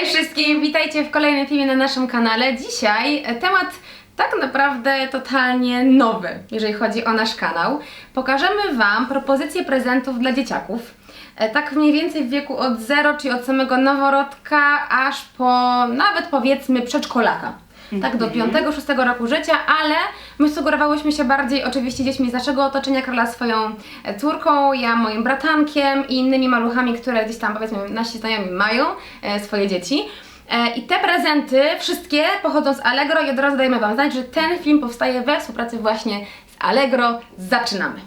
Cześć wszystkim, witajcie w kolejnym filmie na naszym kanale. Dzisiaj temat tak naprawdę totalnie nowy, jeżeli chodzi o nasz kanał. Pokażemy Wam propozycje prezentów dla dzieciaków. E, Tak mniej więcej w wieku od 0, czyli od samego noworodka, aż po nawet powiedzmy przedszkolaka. Tak, do 5-6 roku życia, ale my sugerowałyśmy się bardziej oczywiście dziećmi z naszego otoczenia, Karola swoją e, córką, ja moim bratankiem i innymi maluchami, które gdzieś tam powiedzmy nasi znajomi mają e, swoje dzieci. E, I te prezenty, wszystkie pochodzą z Allegro i od razu dajemy Wam znać, że ten film powstaje we współpracy właśnie z Allegro. Zaczynamy!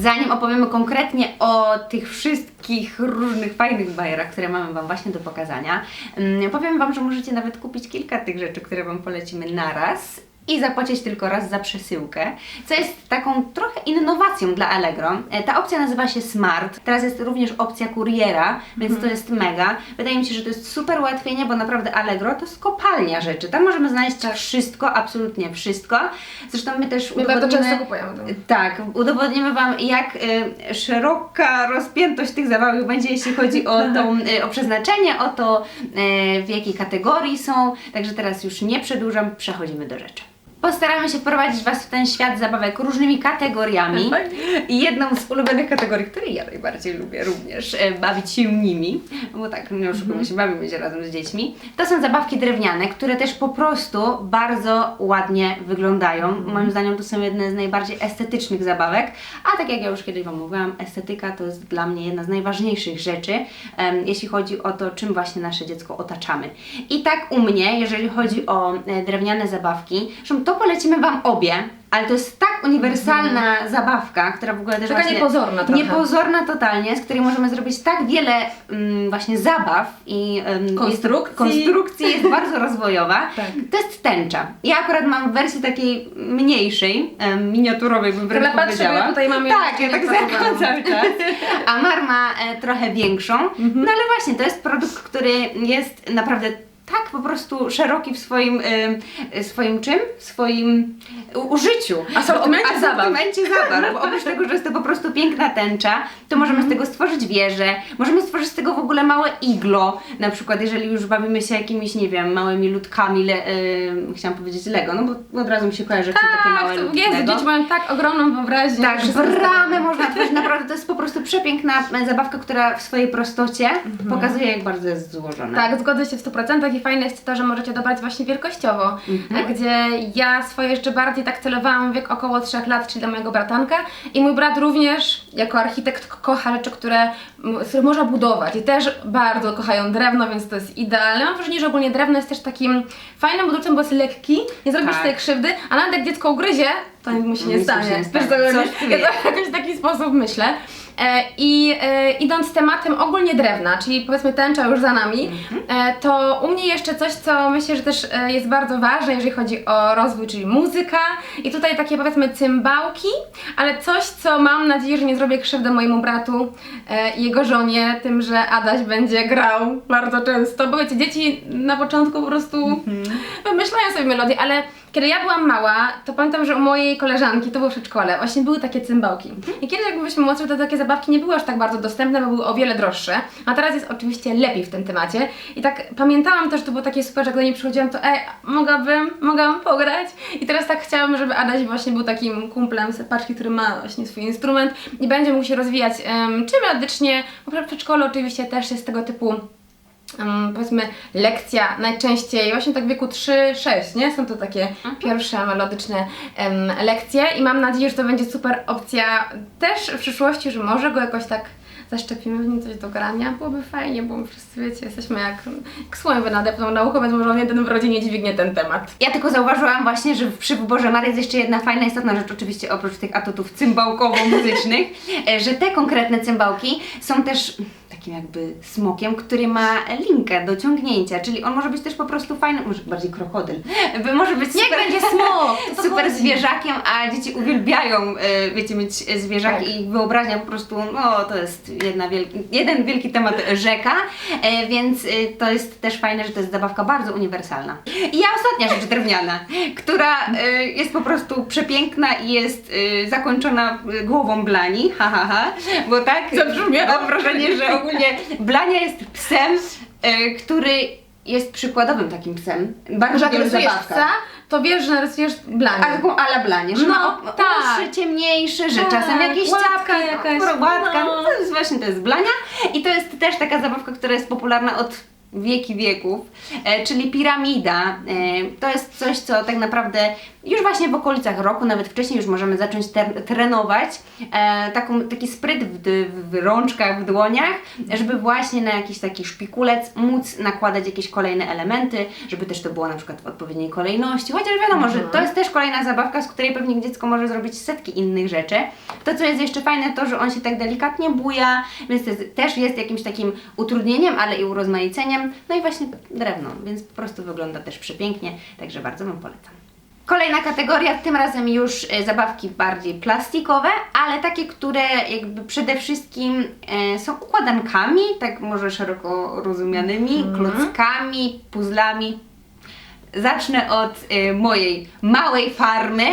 Zanim opowiemy konkretnie o tych wszystkich różnych fajnych bajerach, które mamy Wam właśnie do pokazania, mm, powiem Wam, że możecie nawet kupić kilka tych rzeczy, które Wam polecimy naraz i zapłacić tylko raz za przesyłkę, co jest taką trochę innowacją dla Allegro. E, Ta opcja nazywa się Smart. Teraz jest również opcja kuriera, więc to jest mega. Wydaje mi się, że to jest super ułatwienie, bo naprawdę Allegro to jest kopalnia rzeczy. Tam możemy znaleźć wszystko, absolutnie wszystko. Zresztą my też My bardzo często kupujemy to. tak, udowodnimy Wam, jak y, szeroka rozpiętość tych zabawek będzie, jeśli chodzi o, tą, y, o przeznaczenie, o to, y, w jakiej kategorii są. Także teraz już nie przedłużam, przechodzimy do rzeczy. Postaramy się wprowadzić Was w ten świat zabawek różnymi kategoriami. I jedną z ulubionych kategorii, której ja najbardziej lubię również e, bawić się nimi, bo tak, nie oszukujmy się, bawimy się razem z dziećmi, to są zabawki drewniane, które też po prostu bardzo ładnie wyglądają. Moim zdaniem to są jedne z najbardziej estetycznych zabawek, a tak jak ja już kiedyś Wam mówiłam, estetyka to jest dla mnie jedna z najważniejszych rzeczy, em, jeśli chodzi o to, czym właśnie nasze dziecko otaczamy. I tak u mnie, jeżeli chodzi o e, drewniane zabawki, zresztą to polecimy Wam obie, ale to jest tak uniwersalna zabawka, która w ogóle też Taka właśnie... niepozorna trochę. Niepozorna totalnie, z której możemy zrobić tak wiele mm, właśnie zabaw i em, Konstrukcji. Jest, konstrukcji jest bardzo rozwojowa. Tak. To jest tęcza. Ja akurat mam wersję takiej mniejszej, em, miniaturowej bym wręcz patrzę, powiedziała. tutaj mamy tak, ja tak zerkam cały czas. A Mar ma e, trochę większą. Mhm. No ale właśnie, to jest produkt, który jest naprawdę tak po prostu szeroki w swoim, e, swoim czym? W swoim użyciu. Asortymencie Bo- zabaw. asortymencie zabaw. Bo oprócz tego, że jest to po prostu piękna tęcza, to możemy z tego stworzyć wieżę, możemy stworzyć z tego w ogóle małe iglo, na przykład jeżeli już bawimy się jakimiś, nie wiem, małymi ludkami, le, e, chciałam powiedzieć Lego, no bo od razu mi się kojarzy, są takie małe Tak, to ludki Jezu, dzieci mają tak ogromną wyobraźnię. Tak, bramę tak- można tworzyć, naprawdę to jest po prostu przepiękna e, zabawka, która w swojej prostocie pokazuje jak bardzo jest złożona. Tak, zgodzę się w 100% i fajne jest to, że możecie dobrać właśnie wielkościowo, Mhm. gdzie ja swoje jeszcze bardziej tak celowałam w wiek około 3 lat, czyli dla mojego bratanka i mój brat również jako architekt ko- kocha rzeczy, które, których można budować i też bardzo kochają drewno, więc to jest idealne. Mam wrażenie, że ogólnie drewno jest też takim fajnym budulcem, bo jest lekki, nie zrobisz Tak. sobie krzywdy, a nawet jak dziecko ugryzie, to nic mu się nie mu się stanie. nie stanie. tu ja to w jakiś taki sposób myślę. E, I e, idąc tematem ogólnie drewna, czyli powiedzmy tęcza już za nami, e, to u mnie jeszcze coś, co myślę, że też jest bardzo ważne, jeżeli chodzi o rozwój, czyli muzyka. I tutaj takie powiedzmy cymbałki, ale coś, co mam nadzieję, że nie zrobię krzywdy mojemu bratu i jego żonie, tym, że Adaś będzie grał bardzo często. Bo wiecie, dzieci na początku po prostu wymyślają sobie melodię, ale kiedy ja byłam mała, to pamiętam, że u mojej koleżanki, to było w przedszkole, właśnie były takie cymbałki. I kiedyś jak byliśmy młodsze, to takie zabawki nie były aż tak bardzo dostępne, bo były o wiele droższe, a teraz jest oczywiście lepiej w tym temacie. I tak pamiętałam też, że to było takie super, że gdy do niej przychodziłam, to ej, mogłabym, mogłabym pograć. I teraz tak chciałabym, żeby Adaś właśnie był takim kumplem z paczki, który ma właśnie swój instrument i będzie mógł się rozwijać um, czy melodycznie, bo w przedszkolu oczywiście też jest tego typu um, powiedzmy lekcja najczęściej właśnie tak w wieku 3-6, nie? Są to takie pierwsze melodyczne em, lekcje i mam nadzieję, że to będzie super opcja też w przyszłości, że może go jakoś tak zaszczepimy w nim coś do grania. Byłoby fajnie, bo my wszyscy wiecie, jesteśmy jak, jak słońce nadepną nauką, więc może on jeden w rodzinie dźwignie ten temat. Ja tylko zauważyłam właśnie, że przy wyborze Mary jest jeszcze jedna fajna, istotna rzecz, oczywiście oprócz tych atutów cymbałkowo-muzycznych, e, że te konkretne cymbałki są też takim jakby smokiem, który ma linkę do ciągnięcia, czyli on może być też po prostu fajny, może bardziej krokodyl, by może być super, będzie smok! super zwierzakiem, a dzieci uwielbiają, e, wiecie, mieć zwierzaki Tak. i wyobraźnia po prostu, no to jest jedna wielki, jeden wielki temat rzeka, e, więc e, to jest też fajne, że to jest zabawka bardzo uniwersalna. I ja ostatnia rzecz drewniana, która jest po prostu przepiękna i jest zakończona głową blani, ha ha ha, bo tak Zabrzmiało. mam wrażenie, że ogólnie ogólnie Blania jest psem, e, który jest przykładowym takim psem. Bardzo jak wielu rysujesz zabawkach. psa, to wiesz, że narysujesz blanie. A taką ala blanie, że No, ma o- tak. uszy ciemniejsze, że Tak, czasem jakieś łatka ciapki, jakaś, łatka, no. no. to jest właśnie, to jest blania i to jest też taka zabawka, która jest popularna od wieki wieków, e, czyli piramida. E, to jest coś, co tak naprawdę już właśnie w okolicach roku, nawet wcześniej już możemy zacząć trenować e, taką, taki spryt w, w rączkach, w dłoniach, żeby właśnie na jakiś taki szpikulec móc nakładać jakieś kolejne elementy, żeby też to było na przykład w odpowiedniej kolejności, chociaż wiadomo, że to jest też kolejna zabawka, z której pewnie dziecko może zrobić setki innych rzeczy. To, co jest jeszcze fajne, to, że on się tak delikatnie buja, więc też jest jakimś takim utrudnieniem, ale i urozmaiceniem. No i właśnie drewno, więc po prostu wygląda też przepięknie, także bardzo Wam polecam. Kolejna kategoria, tym razem już e, zabawki bardziej plastikowe, ale takie, które jakby przede wszystkim e, są układankami, tak może szeroko rozumianymi, klockami, puzzlami. Zacznę od e, mojej małej farmy,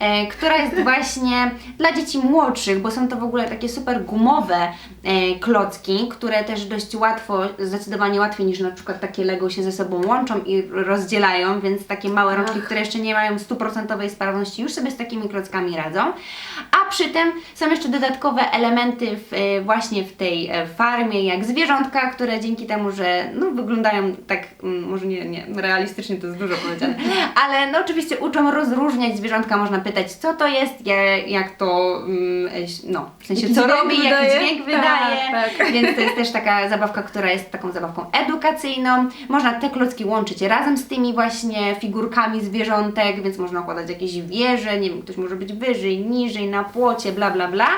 e, która jest właśnie dla dzieci młodszych, bo są to w ogóle takie super gumowe e, klocki, które też dość łatwo, zdecydowanie łatwiej niż na przykład takie Lego się ze sobą łączą i rozdzielają, więc takie małe rączki, Ach. które jeszcze nie mają stuprocentowej sprawności, już sobie z takimi klockami radzą. A przy tym są jeszcze dodatkowe elementy w, e, właśnie w tej e, farmie, jak zwierzątka, które dzięki temu, że no, wyglądają tak, mm, może nie, nie, realistycznie to jest dużo powiedziane, ale no oczywiście uczą rozróżniać zwierzątka, można pytać co to jest, ja- jak to, mm, no w sensie Jaki co dźwięk robi, jaki wydaje. dźwięk Tak, wydaje, tak. więc to jest też taka zabawka, która jest taką zabawką edukacyjną. Można te klocki łączyć razem z tymi właśnie figurkami zwierzątek, więc można układać jakieś wieże, nie wiem, ktoś może być wyżej, niżej, na płocie, bla bla bla.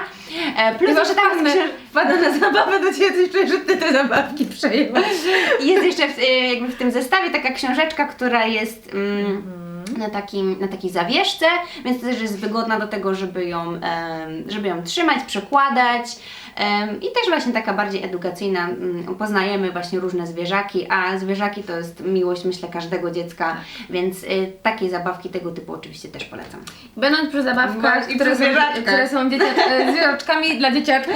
E, plus jeszcze tam wpadnę, wpadnę na zabawę do Ciebie, coś czuję, że Ty te zabawki przejęłaś. jest jeszcze w, e, jakby w tym zestawie taka książeczka, która jest mm, na, takim, na takiej zawieszce, więc też jest wygodna do tego, żeby ją, żeby ją trzymać, przekładać. I też właśnie taka bardziej edukacyjna, mm, poznajemy właśnie różne zwierzaki, a zwierzaki to jest miłość myślę każdego dziecka, więc y, takie zabawki tego typu oczywiście też polecam. Będąc przy zabawkach, Właśnie które przy są, które są zwierzaczkami dla dzieciaków,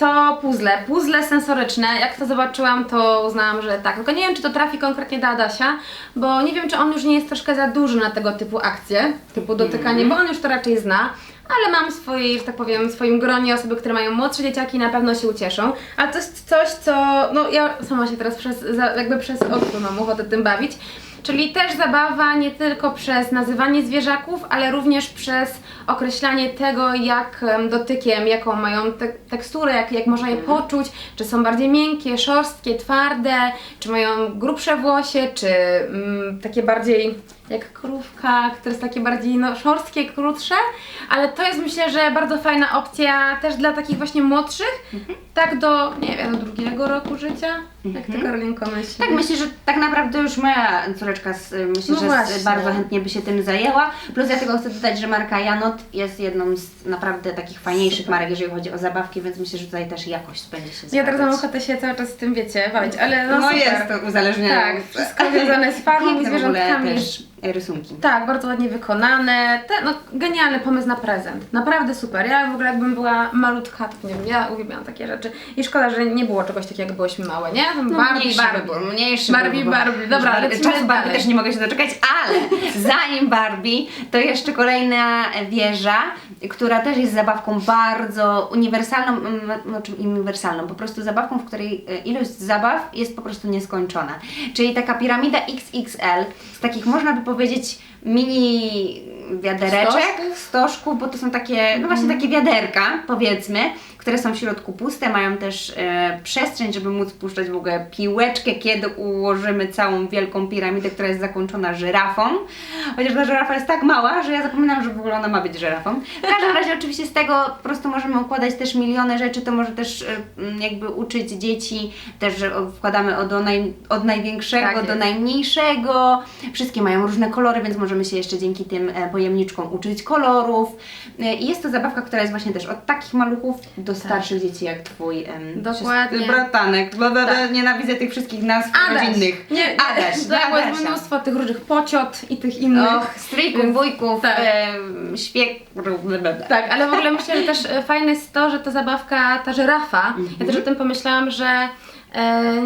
to puzzle. Puzzle sensoryczne. Jak to zobaczyłam, to uznałam, że tak. Tylko nie wiem, czy to trafi konkretnie do Adasia, bo nie wiem, czy on już nie jest troszkę za duży na tego typu akcje, typu dotykanie, bo on już to raczej zna. Ale mam w swojej, że tak powiem, w swoim gronie osoby, które mają młodsze dzieciaki na pewno się ucieszą. Ale to jest coś, co, no ja sama się teraz przez, za, jakby przez odczu mam ochotę tym bawić. Czyli też zabawa nie tylko przez nazywanie zwierzaków, ale również przez określanie tego, jak em, dotykiem, jaką mają te teksturę, jak, jak można je poczuć, czy są bardziej miękkie, szorstkie, twarde, czy mają grubsze włosie, czy mm, takie bardziej jak krówka, które jest takie bardziej no, szorstkie, krótsze, ale to jest myślę, że bardzo fajna opcja też dla takich właśnie młodszych, tak do, nie wiem, do drugiego roku życia, jak ty Karolinko myślisz? Tak, myślę, że tak naprawdę już moja córeczka z, myślę, No że właśnie. bardzo chętnie by się tym zajęła. Plus ja tylko chcę dodać, że marka Janot jest jedną z naprawdę takich fajniejszych marek, jeżeli chodzi o zabawki, więc myślę, że tutaj też jakość będzie się Ja teraz mam ochotę się cały czas z tym, wiecie, bawić, ale no, No super. jest to uzależnienie. Tak, wszystko związane z farmą i zwierzątkami. też rysunki. Tak, bardzo ładnie wykonane. Te, no, genialny pomysł na prezent. Naprawdę super. Ja w ogóle jakbym była malutka, to nie wiem, ja uwielbiam takie rzeczy. I szkoda, że nie było czegoś takiego, jak byłyśmy małe, nie? Tam Barbie, mniejszy Barbie. wybór, mniejszy Barbie, wybór. Barbie. Dobra, lecimy Czasu Barbie dalej. też nie mogę się doczekać, ale zanim Barbie, to jeszcze kolejna wieża, która też jest zabawką bardzo uniwersalną, znaczy uniwersalną, po prostu zabawką, w której e, ilość zabaw jest po prostu nieskończona. Czyli taka piramida XXL, z takich można by powiedzieć mini wiadereczek, Stożków? stożków, bo to są takie, no właśnie takie wiaderka, powiedzmy, które są w środku puste, mają też e, przestrzeń, żeby móc puszczać w ogóle piłeczkę, kiedy ułożymy całą wielką piramidę, która jest zakończona żyrafą. Chociaż ta żyrafa jest tak mała, że ja zapominam, że w ogóle ona ma być żyrafą. W każdym razie oczywiście z tego po prostu możemy układać też miliony rzeczy, to może też e, jakby uczyć dzieci, też że wkładamy od, naj, od największego Tak do najmniejszego. Wszystkie mają różne kolory, więc możemy możemy się jeszcze dzięki tym e, pojemniczkom uczyć kolorów. E, I jest to zabawka, która jest właśnie też od takich maluchów do starszych dzieci jak twój em, Dokładnie. bratanek. Bla, bla, bla, Tak. Nienawidzę tych wszystkich nazw Adaś. rodzinnych. Nie, Adaś, tak, jest mnóstwo tych różnych pociot i tych innych. Och, stryjków, wujków, tak. em, świekrów. Tak, ale w ogóle myślę, że też e, fajne jest to, że ta zabawka, ta żyrafa, ja też o tym pomyślałam, że e,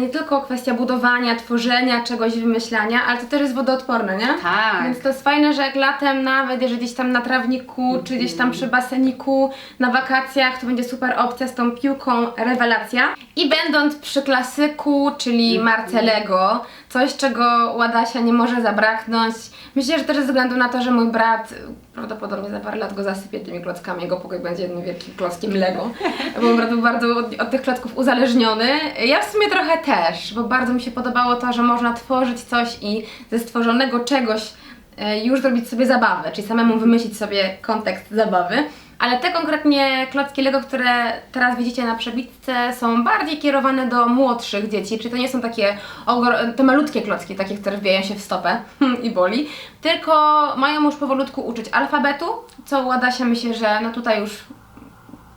nie tylko kwestia budowania, tworzenia czegoś, wymyślania, ale to też jest wodoodporne, nie? Tak. Więc to jest fajne, że jak latem nawet, jeżeli gdzieś tam na trawniku, czy gdzieś tam przy baseniku, na wakacjach, to będzie super opcja z tą piłką rewelacja. I będąc przy klasyku, czyli marce Lego, coś czego Ładasia nie może zabraknąć. Myślę, że też ze względu na to, że mój brat prawdopodobnie za parę lat go zasypie tymi klockami, jego pokój będzie jednym wielkim klockiem Lego. Bo mój brat był bardzo od, od tych klocków uzależniony. Ja w sumie trochę też, bo bardzo mi się podobało to, że można tworzyć coś i ze stworzonego czegoś e, już zrobić sobie zabawę, czyli samemu wymyślić sobie kontekst zabawy. Ale te konkretnie klocki Lego, które teraz widzicie na przebitce, są bardziej kierowane do młodszych dzieci, czyli to nie są takie te malutkie klocki, takie, które wbijają się w stopę i boli, tylko mają już powolutku uczyć alfabetu, co Ładasia myślę, że no tutaj już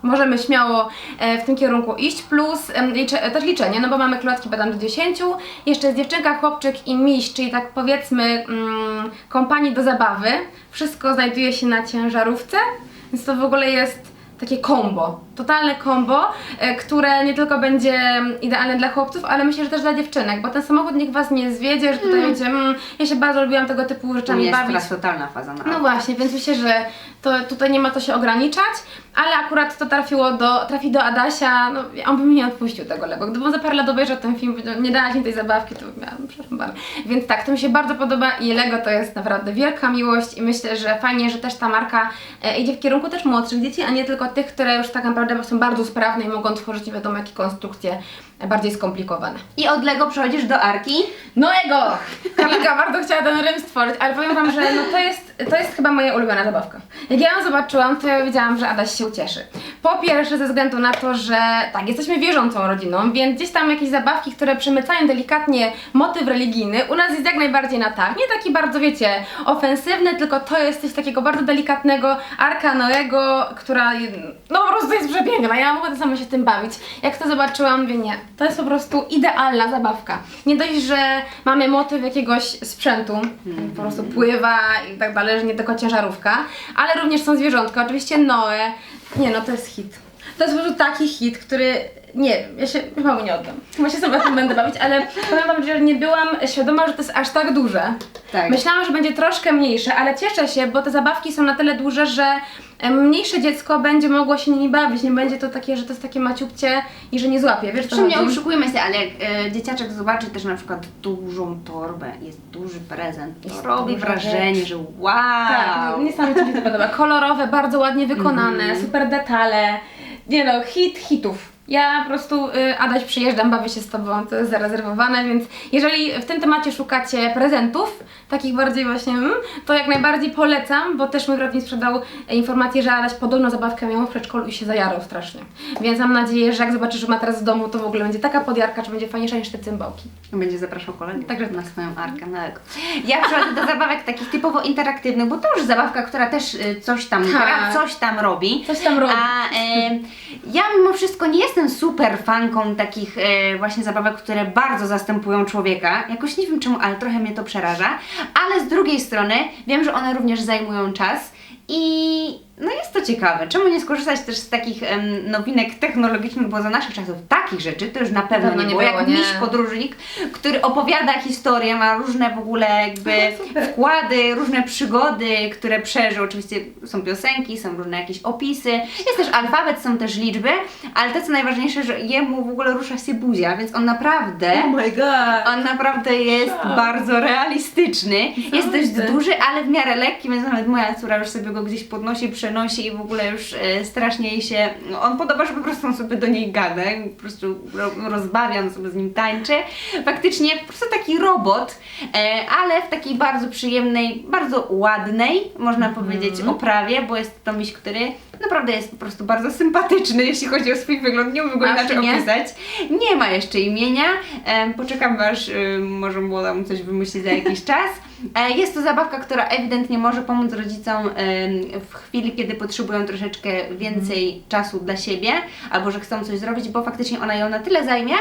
możemy śmiało e, w tym kierunku iść, plus licze, też liczenie, no bo mamy klocki badam do 10, jeszcze jest dziewczynka, chłopczyk i miś, czyli tak powiedzmy mm, kompanii do zabawy, wszystko znajduje się na ciężarówce, więc to w ogóle jest takie kombo, totalne kombo, e, które nie tylko będzie idealne dla chłopców, ale myślę, że też dla dziewczynek, bo ten samochód niech Was nie zwiedzie, że tutaj będzie, mm, ja się bardzo lubiłam tego typu To rzeczami jest bawić. teraz totalna faza na No właśnie, więc myślę, że to, tutaj nie ma to się ograniczać, ale akurat to trafiło do, trafi do Adasia, no on by mi nie odpuścił tego Lego. Gdybym za parę lat obejrzał ten film, powiedział, nie dałaś mi tej zabawki, to miałam, przepraszam bardzo. Więc tak, to mi się bardzo podoba i Lego to jest naprawdę wielka miłość i myślę, że fajnie, że też ta marka e, idzie w kierunku też młodszych dzieci, a nie tylko tych, które już tak naprawdę są bardzo sprawne i mogą tworzyć nie wiadomo jakie konstrukcje bardziej skomplikowane. I od Lego przechodzisz do Arki. Noego! Kamilka bardzo chciała ten rym stworzyć, ale powiem Wam, że no to, jest, to jest chyba moja ulubiona zabawka. Jak ja ją zobaczyłam, to ja wiedziałam, że Adaś się ucieszy. Po pierwsze ze względu na to, że tak, jesteśmy wierzącą rodziną, więc gdzieś tam jakieś zabawki, które przemycają delikatnie motyw religijny, u nas jest jak najbardziej na tak. Nie taki bardzo, wiecie, ofensywny, tylko to jest coś takiego bardzo delikatnego, Arka Noego, która no po prostu jest przepiękna. Ja mogę sama się tym bawić. Jak to zobaczyłam, mówię nie, to jest po prostu idealna zabawka. Nie dość, że mamy motyw jakiegoś sprzętu, po prostu pływa i tak dalej, że nie tylko ciężarówka, ale również są zwierzątka, oczywiście Noe. Nie no, to jest hit. To jest po prostu taki hit, który nie ja się chyba mu nie oddam. Chyba się sama tym będę bawić, ale powiem wam, że nie byłam świadoma, że to jest aż tak duże. Tak. Myślałam, że będzie troszkę mniejsze, ale cieszę się, bo te zabawki są na tyle duże, że mniejsze dziecko będzie mogło się nimi bawić. Nie będzie to takie, że to jest takie maciupcie i że nie złapie. Wiesz, co Zresztą nie chodzi? się, ale jak e, dzieciaczek zobaczy też na przykład dużą torbę, jest duży prezent, to Jest robi duża wrażenie, że wow! Tak, niesamowicie mi się podoba. Kolorowe, bardzo ładnie wykonane, Mhm. super detale. Nie no, hit hitów. Ja po prostu, y, Adaś, przyjeżdżam, bawię się z Tobą, to jest zarezerwowane, więc jeżeli w tym temacie szukacie prezentów, takich bardziej właśnie, mm, to jak najbardziej polecam, bo też mój brat mi sprzedał e, informację, że Adaś podobno zabawkę miał w przedszkolu i się zajarał strasznie. Więc mam nadzieję, że jak zobaczysz że ma teraz w domu, to w ogóle będzie taka podjarka, że będzie fajniejsza niż te cymbałki. Będzie zapraszał kolegów Także na swoją arkę na Lego. Ja przechodzę do zabawek takich typowo interaktywnych, bo to już zabawka, która też y, coś tam Tak. gra, coś tam robi. Coś tam robi. A e, ja mimo wszystko nie jestem super fanką takich e, właśnie zabawek, które bardzo zastępują człowieka. Jakoś nie wiem czemu, ale trochę mnie to przeraża. Ale z drugiej strony wiem, że one również zajmują czas i no jest to ciekawe. Czemu nie skorzystać też z takich em, nowinek technologicznych, bo za naszych czasów takich rzeczy to już na pewno, Pewno nie nie było. było, Jak nie. miś podróżnik, który opowiada historię, ma różne w ogóle jakby wkłady, różne przygody, które przeżył. Oczywiście są piosenki, są różne jakieś opisy, jest też alfabet, są też liczby, ale to co najważniejsze, że jemu w ogóle rusza się buzia, więc on naprawdę... my god! On naprawdę jest bardzo realistyczny. Jest dość duży, ale w miarę lekki, więc nawet moja córa już sobie go gdzieś podnosi, przenosi i w ogóle już e, strasznie jej się. On podoba, że po prostu on sobie do niej gada, po prostu ro, rozbawia, on sobie z nim tańczy. Faktycznie po prostu taki robot, e, ale w takiej bardzo przyjemnej, bardzo ładnej, można powiedzieć, oprawie, bo jest to miś, który naprawdę jest po prostu bardzo sympatyczny, jeśli chodzi o swój wygląd. Nie umiem go inaczej opisać. Nie ma jeszcze imienia. E, poczekam aż może młoda mu coś wymyśli za jakiś czas. E, Jest to zabawka, która ewidentnie może pomóc rodzicom w chwili, kiedy potrzebują troszeczkę więcej czasu dla siebie, albo że chcą coś zrobić, bo faktycznie ona ją na tyle zajmie,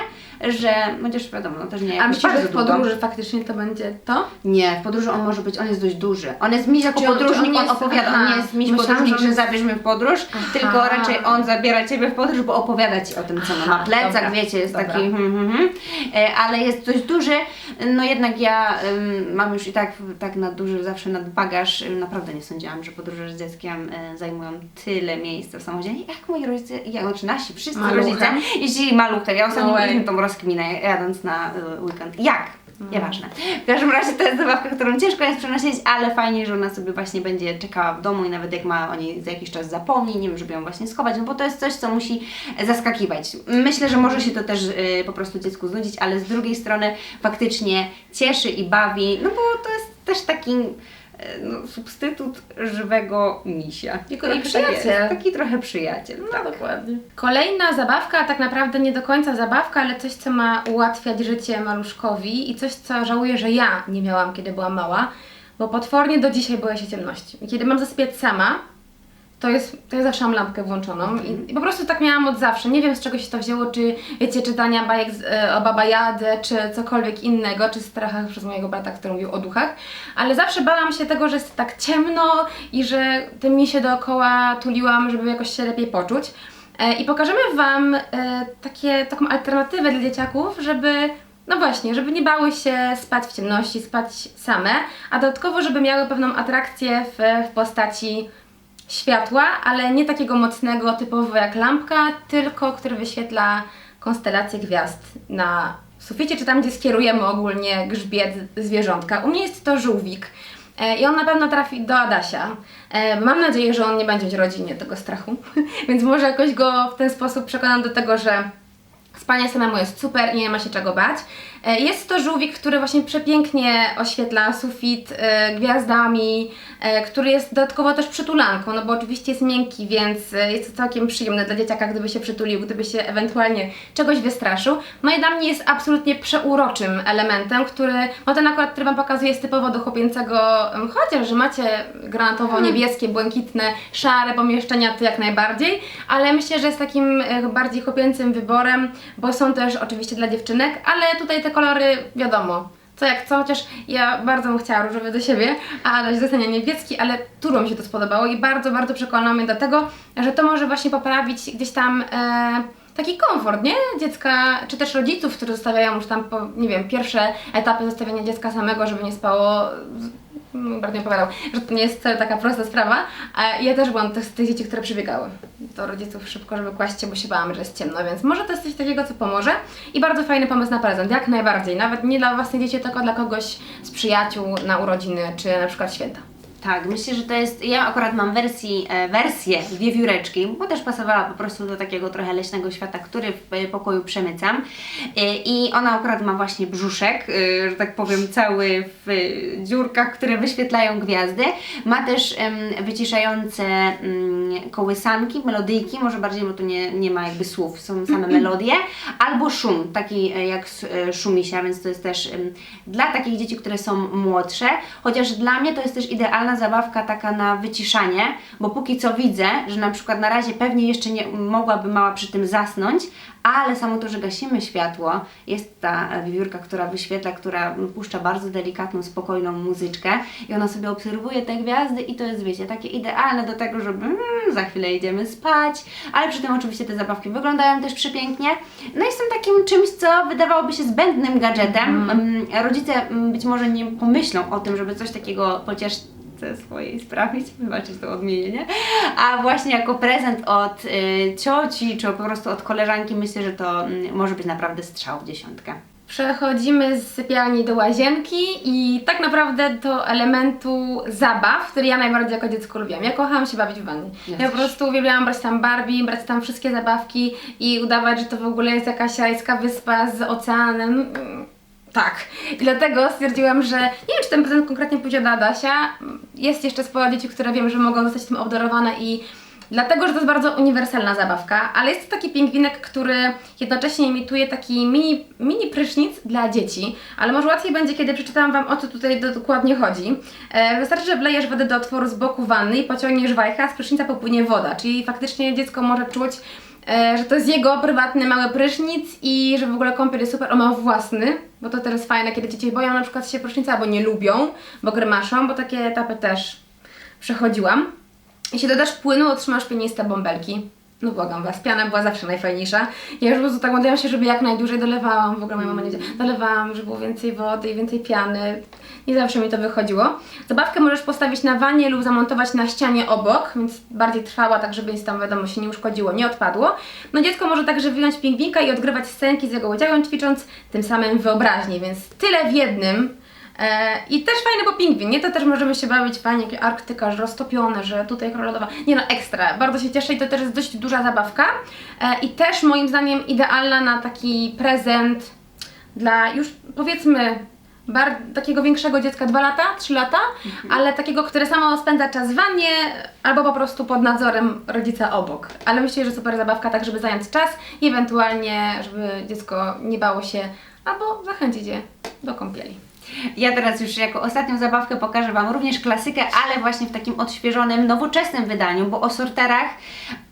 że chociaż wiadomo, no też nie A myślisz, że w długo. podróży faktycznie to będzie to? Nie, w podróży on może być, on jest dość duży. On jest miś jako Czy on- czy podróżnik, on on, jest- opowiada, on nie jest miś podróżnik, że zabierz mnie w podróż, Aha. tylko raczej on zabiera Ciebie w podróż, bo opowiada Ci o tym, co ma na plecach, dobra, wiecie, jest dobra. taki hmm, hmm, hmm. E, ale jest dość duży, no jednak ja mam już i tak, tak na duży zawsze nad bagaż, Em, naprawdę nie sądziłam, że podróże z dzieckiem e, zajmują tyle miejsca w samochodzie, jak moi rodzice, ja, znaczy nasi, wszyscy Maluchem? rodzice, jeździli maluchem, ja ostatnio No mieliśmy tą rozkminę jadąc na y, weekend. Jak? Nieważne. W każdym razie to jest zabawka, którą ciężko jest przenosić, ale fajnie, że ona sobie właśnie będzie czekała w domu i nawet jak ma o niej za jakiś czas zapomni, nie wiem, żeby ją właśnie schować, no bo to jest coś, co musi zaskakiwać. Myślę, że może się to też y, po prostu dziecku znudzić, ale z drugiej strony faktycznie cieszy i bawi, no bo to jest też taki no, substytut żywego misia. Tylko i przyjaciel. jest. Taki trochę przyjaciel. No tak. dokładnie. Kolejna zabawka, tak naprawdę nie do końca zabawka, ale coś, co ma ułatwiać życie maluszkowi i coś, co żałuję, że ja nie miałam, kiedy byłam mała, bo potwornie do dzisiaj boję się ciemności. Kiedy mam zasypiać sama, to jest, to ja zawsze mam lampkę włączoną i, i po prostu tak miałam od zawsze. Nie wiem z czego się to wzięło, czy wiecie, czytania bajek z, e, o Baba Jadę, czy cokolwiek innego, czy strachach przez mojego brata, który mówił o duchach, ale zawsze bałam się tego, że jest tak ciemno i że tym mi się dookoła tuliłam, żeby jakoś się lepiej poczuć. E, I pokażemy Wam e, takie, taką alternatywę dla dzieciaków, żeby no właśnie, żeby nie bały się spać w ciemności, spać same, a dodatkowo, żeby miały pewną atrakcję w, w postaci światła, ale nie takiego mocnego, typowo jak lampka, tylko który wyświetla konstelacje gwiazd na suficie, czy tam, gdzie skierujemy ogólnie grzbiet zwierzątka. U mnie jest to żółwik. E, I on na pewno trafi do Adasia. E, Mam nadzieję, że on nie będzie mieć rodzinie tego strachu, więc może jakoś go w ten sposób przekonam do tego, że Spanie samemu jest super i nie ma się czego bać. E, Jest to żółwik, który właśnie przepięknie oświetla sufit e, gwiazdami, e, który jest dodatkowo też przytulanką, no bo oczywiście jest miękki, więc jest to całkiem przyjemne dla dzieciaka, gdyby się przytulił, gdyby się ewentualnie czegoś wystraszył. No i dla mnie jest absolutnie przeuroczym elementem, który, no ten akurat, który Wam pokazuję, jest typowo do chłopięcego, chociaż, że macie granatowo-niebieskie, błękitne, szare pomieszczenia, to jak najbardziej, ale myślę, że jest takim bardziej chłopięcym wyborem, bo są też oczywiście dla dziewczynek, ale tutaj te kolory, wiadomo, co jak co, chociaż ja bardzo bym chciała różowy do siebie, a Adaś zostanie niebieski, ale turbo mi się to spodobało i bardzo, bardzo przekonał mnie do tego, że to może właśnie poprawić gdzieś tam e, taki komfort, nie? Dziecka, czy też rodziców, którzy zostawiają już tam, po, nie wiem, pierwsze etapy zostawiania dziecka samego, żeby nie spało brat mi opowiadał, że to nie jest wcale taka prosta sprawa. Ja też byłam z tych dzieci, które przybiegały do rodziców szybko, żeby kłaść się, bo się bałam, że jest ciemno, więc może to jest coś takiego, co pomoże. I bardzo fajny pomysł na prezent, jak najbardziej. Nawet nie dla własnych dzieci, tylko dla kogoś z przyjaciół na urodziny, czy na przykład święta. Tak, myślę, że to jest. Ja akurat mam wersji, e, wersję wiewióreczki, bo też pasowała po prostu do takiego trochę leśnego świata, który w e, pokoju przemycam. E, I ona akurat ma właśnie brzuszek, e, że tak powiem, cały w e, dziurkach, które wyświetlają gwiazdy. Ma też em, wyciszające mm, kołysanki, melodyjki, może bardziej, bo tu nie, nie ma jakby słów, są same melodie, albo szum, taki e, jak s- e, szumisia, więc to jest też em, dla takich dzieci, które są młodsze, chociaż dla mnie to jest też idealna zabawka taka na wyciszanie, bo póki co widzę, że na przykład na razie pewnie jeszcze nie mogłaby mała przy tym zasnąć, ale samo to, że gasimy światło, jest ta wiewiórka, która wyświetla, która puszcza bardzo delikatną, spokojną muzyczkę i ona sobie obserwuje te gwiazdy i to jest, wiecie, takie idealne do tego, żeby mm, za chwilę idziemy spać, ale przy tym oczywiście te zabawki wyglądają też przepięknie. No i są takim czymś, co wydawałoby się zbędnym gadżetem. Mm, Rodzice mm, być może nie pomyślą o tym, żeby coś takiego chociaż ze swojej sprawić, wybaczyć to odmienienie, a właśnie jako prezent od y, cioci, czy po prostu od koleżanki myślę, że to mm, może być naprawdę strzał w dziesiątkę. Przechodzimy z sypialni do łazienki i tak naprawdę do elementu zabaw, który ja najbardziej jako dziecko lubiłam. Ja kochałam się bawić w wannie. Ja po prostu uwielbiałam brać tam Barbie, brać tam wszystkie zabawki i udawać, że to w ogóle jest jakaś rajska wyspa z oceanem. Tak. I dlatego stwierdziłam, że nie wiem, czy ten prezent konkretnie pójdzie do Adasia. Jest jeszcze sporo dzieci, które wiem, że mogą zostać tym obdarowane i Dlatego, że to jest bardzo uniwersalna zabawka, ale jest to taki pingwinek, który jednocześnie imituje taki mini, mini prysznic dla dzieci, ale może łatwiej będzie, kiedy przeczytam Wam o co tutaj do, dokładnie chodzi. E, wystarczy, że wlejesz wodę do otworu z boku wanny i pociągniesz wajcha, z prysznica popłynie woda, czyli faktycznie dziecko może czuć, że to jest jego prywatny mały prysznic i że w ogóle kąpiel jest super, on ma własny, bo to jest fajne, kiedy dzieci boją na przykład się prysznica albo nie lubią, bo grymaszą, bo takie etapy też przechodziłam. Jeśli dodasz płynu, otrzymasz pieniste bąbelki. No błagam was, piana była zawsze najfajniejsza. Ja już po prostu tak modliłam się, żeby jak najdłużej dolewałam, w ogóle moja mama nie wiedziała, dolewałam, żeby było więcej wody i więcej piany. Nie zawsze mi to wychodziło. Zabawkę możesz postawić na wanie lub zamontować na ścianie obok, więc bardziej trwała, tak żeby nic tam wiadomo się nie uszkodziło, nie odpadło. No dziecko może także wyjąć pingwinka i odgrywać scenki z jego udziałem, ćwicząc tym samym wyobraźnię, więc tyle w jednym. E, I też fajny, bo pingwin, nie? To też możemy się bawić fajnie, jak Arktyka, że roztopione, że tutaj królowa. Nie no, ekstra. Bardzo się cieszę i to też jest dość duża zabawka. E, I też moim zdaniem idealna na taki prezent dla już powiedzmy bar- takiego większego dziecka, 2 lata, 3 lata, ale takiego, które samo spędza czas w wannie albo po prostu pod nadzorem rodzica obok. Ale myślę, że super zabawka, tak żeby zająć czas i ewentualnie, żeby dziecko nie bało się albo zachęcić je do kąpieli. Ja teraz już jako ostatnią zabawkę pokażę Wam również klasykę, ale właśnie w takim odświeżonym, nowoczesnym wydaniu, bo o sorterach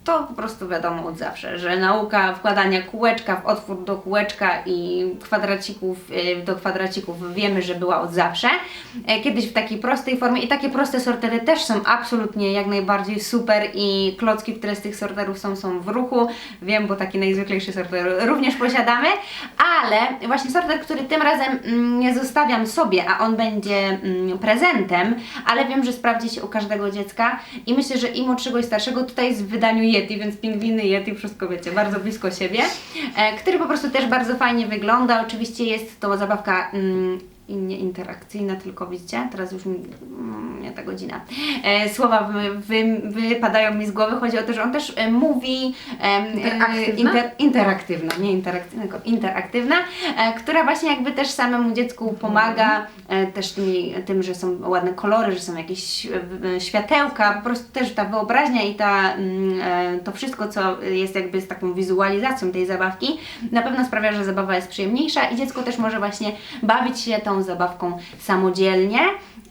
to po prostu wiadomo od zawsze, że nauka wkładania kółeczka w otwór do kółeczka i kwadracików y, do kwadracików wiemy, że była od zawsze. E, Kiedyś w takiej prostej formie i takie proste sortery też są absolutnie jak najbardziej super i klocki, które z tych sorterów są, są w ruchu. Wiem, bo taki najzwyklejszy sorter również posiadamy, ale właśnie sorter, który tym razem mm, nie zostawiam sobie, a on będzie mm, prezentem, ale wiem, że sprawdzi się u każdego dziecka i myślę, że i młodszego i starszego tutaj jest w wydaniu Yeti, więc pingwiny Yeti, wszystko wiecie, bardzo blisko siebie, e, który po prostu też bardzo fajnie wygląda. Oczywiście jest to zabawka mm, i nie interakcyjna, tylko widzicie, teraz już mi, mm, nie ta godzina, e, słowa wy, wy, wypadają mi z głowy. Chodzi o to, że on też e, mówi em, Interaktywna? inter, interaktywna, nie interaktywna, tylko interaktywna, e, która właśnie jakby też samemu dziecku pomaga, e, też tymi, tym, że są ładne kolory, że są jakieś e, e, światełka, po prostu też ta wyobraźnia i ta, mm, e, to wszystko, co jest jakby z taką wizualizacją tej zabawki, na pewno sprawia, że zabawa jest przyjemniejsza i dziecko też może właśnie bawić się tą zabawką samodzielnie.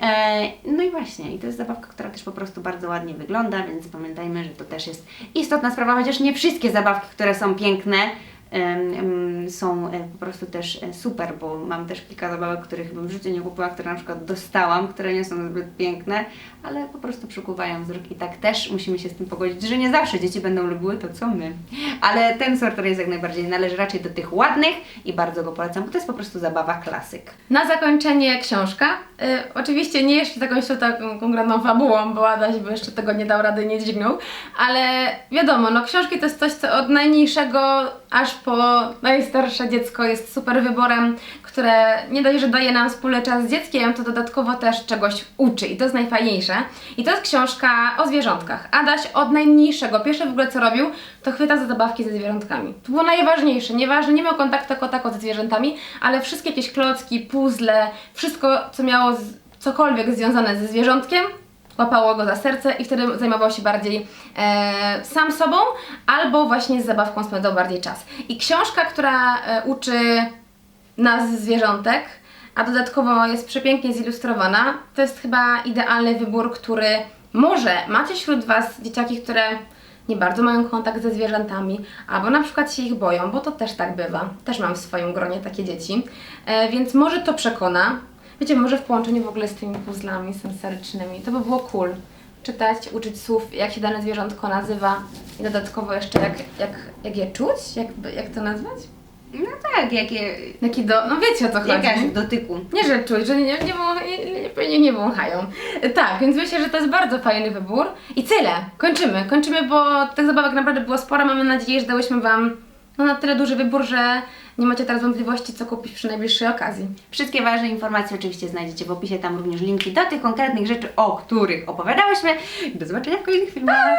E, No i właśnie, i to jest zabawka, która też po prostu bardzo ładnie wygląda, więc pamiętajmy, że to też jest istotna sprawa, chociaż nie wszystkie zabawki, które są piękne, są e, po prostu też e, super, bo mam też kilka zabawek, których bym w życiu nie kupiła, które na przykład dostałam, które nie są zbyt piękne, ale po prostu przykuwają wzrok i tak też musimy się z tym pogodzić, że nie zawsze dzieci będą lubiły to, co my. Ale ten sorter jest jak najbardziej, należy raczej do tych ładnych i bardzo go polecam, bo to jest po prostu zabawa klasyk. Na zakończenie książka. Y, oczywiście nie jeszcze taką taką konkretną fabułą, bo Adaś by jeszcze tego nie dał rady, nie dźwignął, ale wiadomo, no książki to jest coś, co od najmniejszego aż po najstarsze dziecko jest super wyborem, które nie dość, że daje nam wspólny czas z dzieckiem, to dodatkowo też czegoś uczy i to jest najfajniejsze. I to jest książka o zwierzątkach. Adaś od najmniejszego, pierwsze w ogóle co robił, to chwyta za zabawki ze zwierzątkami. To było najważniejsze, nieważne, nie miał kontaktu jako tako ze zwierzętami, ale wszystkie jakieś klocki, puzzle, wszystko co miało z, cokolwiek związane ze zwierzątkiem, łapało go za serce i wtedy zajmował się bardziej e, sam sobą, albo właśnie z zabawką spędzał bardziej czas. I książka, która e, uczy nas zwierzątek, a dodatkowo jest przepięknie zilustrowana, to jest chyba idealny wybór, który może macie wśród Was dzieciaki, które nie bardzo mają kontakt ze zwierzętami, albo na przykład się ich boją, bo to też tak bywa. Też mam w swoim gronie takie dzieci, e, więc może to przekona. Wiecie, może w połączeniu w ogóle z tymi puzzlami sensorycznymi, to by było cool. Czytać, uczyć słów, jak się dane zwierzątko nazywa i dodatkowo jeszcze jak, jak, jak je czuć, jak, jak to nazwać? No tak, jakie, Jaki do... no wiecie o co chodzi. jakaś dotyku. Nie, że czuć, że nie, nie, nie, nie, nie wąchają. Tak, więc myślę, że to jest bardzo fajny wybór. I tyle. Kończymy. Kończymy, bo tych zabawek naprawdę było sporo. Mamy nadzieję, że dałyśmy Wam no, na tyle duży wybór, że nie macie teraz wątpliwości, co kupić przy najbliższej okazji. Wszystkie ważne informacje oczywiście znajdziecie w opisie, tam również linki do tych konkretnych rzeczy, o których opowiadałyśmy. Do zobaczenia w kolejnych filmach.